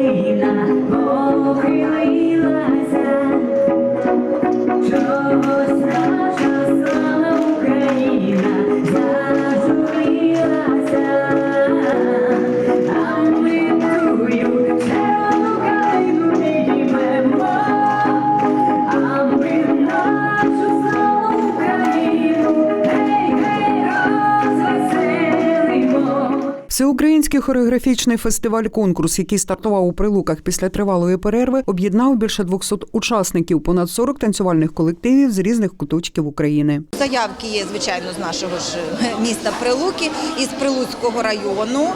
долина похилилася, чогось Всеукраїнський хореографічний фестиваль-конкурс, який стартував у прилуках після тривалої перерви, об'єднав більше 200 учасників, понад 40 танцювальних колективів з різних куточків України. Заявки є, звичайно, з нашого ж міста Прилуки, із Прилуцького району. Е,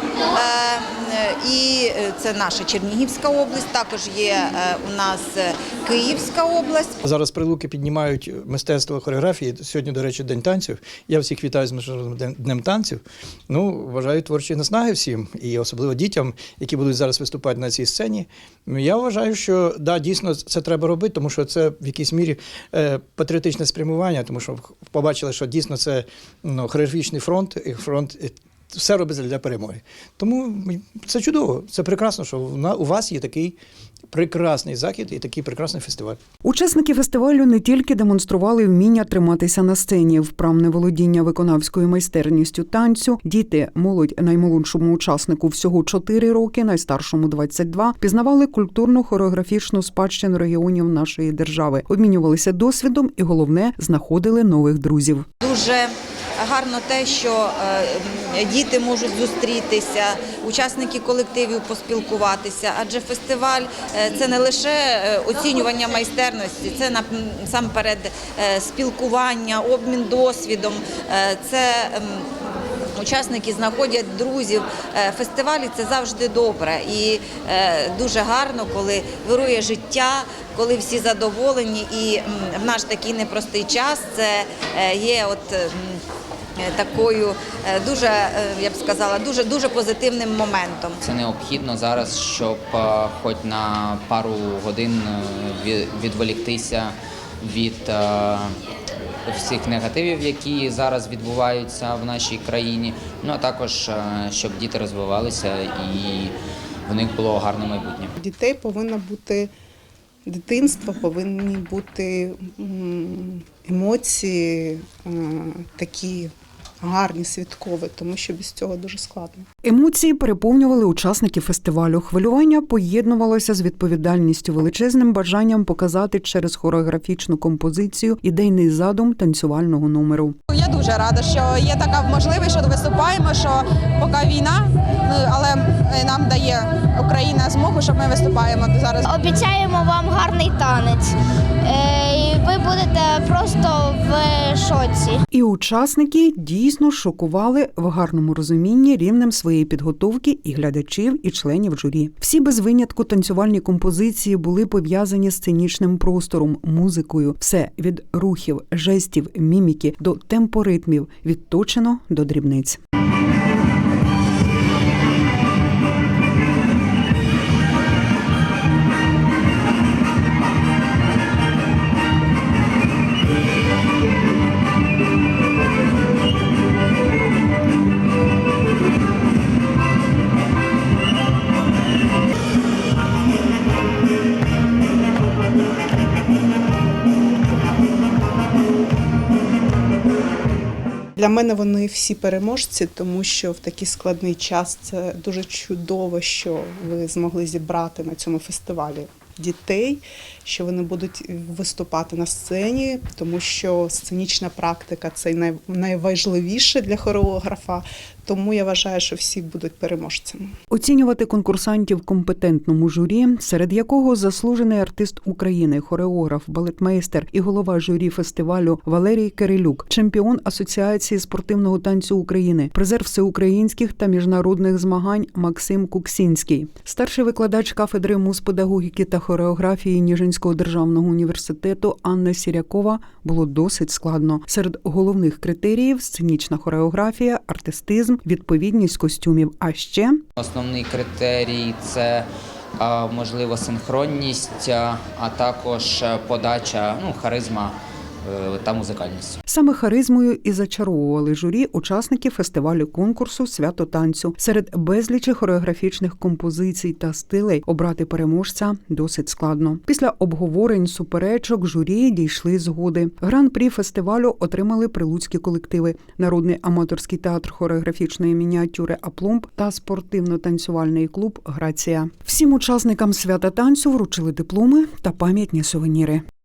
е, І це наша Чернігівська область, також є е, у нас е, Київська область. Зараз прилуки піднімають мистецтво хореографії. Сьогодні, до речі, день танців. Я всіх вітаю з міжнародним днем- танців. Ну, вважаю творчі наснаги всім, і особливо дітям, які будуть зараз виступати на цій сцені. Я вважаю, що да, дійсно це треба робити, тому що це в якійсь мірі е, патріотичне спрямування, тому що побачили, що дійсно це ну, хореографічний фронт, і фронт. Все робиться для перемоги. Тому це чудово, це прекрасно, що у вас є такий прекрасний захід і такий прекрасний фестиваль. Учасники фестивалю не тільки демонстрували вміння триматися на сцені, вправне володіння виконавською майстерністю танцю. Діти, молодь наймолодшому учаснику всього 4 роки, найстаршому 22, пізнавали культурну хореографічну спадщину регіонів нашої держави, обмінювалися досвідом і головне знаходили нових друзів. Дуже гарно те, що е, діти можуть зустрітися, учасники колективів поспілкуватися, адже фестиваль е, це не лише е, оцінювання майстерності, це насамперед спілкування, обмін досвідом. Це ем, Учасники знаходять друзів. Фестивалі це завжди добре і дуже гарно, коли вирує життя, коли всі задоволені. І в наш такий непростий час це є от. Е, Такою е, дуже, е, я б сказала, дуже дуже позитивним моментом. Це необхідно зараз, щоб хоч на пару годин відволіктися від всіх негативів, які зараз відбуваються в нашій країні. Ну а також щоб діти розвивалися і в них було гарне майбутнє. Дітей повинно бути дитинство, повинні бути емоції такі гарні, святкові, тому що без цього дуже складно. Емоції переповнювали учасників фестивалю. Хвилювання поєднувалося з відповідальністю, величезним бажанням показати через хореографічну композицію ідейний задум танцювального номеру. Я дуже рада, що є така можливість, що виступаємо, що поки війна, ну але е, нам дає Україна змогу, щоб ми виступаємо зараз. Обіцяємо вам гарний танець. Ви будете просто в шоці. І учасники дійсно шокували в гарному розумінні рівнем своєї підготовки і глядачів, і членів журі. Всі без винятку танцювальні композиції були пов'язані з сценічним простором, музикою. Все від рухів, жестів, міміки до темпоритмів відточено до дрібниць. Для мене вони всі переможці, тому що в такий складний час це дуже чудово, що ви змогли зібрати на цьому фестивалі дітей, що вони будуть виступати на сцені, тому що сценічна практика це най- найважливіше для хореографа. Тому я вважаю, що всі будуть переможцями. Оцінювати конкурсантів компетентному журі, серед якого заслужений артист України, хореограф, балетмейстер і голова журі фестивалю Валерій Кирилюк, чемпіон Асоціації спортивного танцю України, призер всеукраїнських та міжнародних змагань Максим Куксінський, старший викладач кафедри муспедагогіки та хореографії Ніжинського державного університету Анна Сірякова було досить складно. Серед головних критеріїв сценічна хореографія, артистизм, відповідність костюмів. А ще Основний критерій це можливо синхронність, а також е, подача, ну харизма та музикальністю. Саме харизмою і зачаровували журі учасники фестивалю конкурсу Свято танцю. Серед безлічі хореографічних композицій та стилей обрати переможця досить складно. Після обговорень суперечок журі дійшли згоди. Гран-прі фестивалю отримали прилуцькі колективи: народний аматорський театр хореографічної мініатюри Апломб та спортивно-танцювальний клуб Грація. Всім учасникам свята танцю вручили дипломи та пам'ятні сувеніри.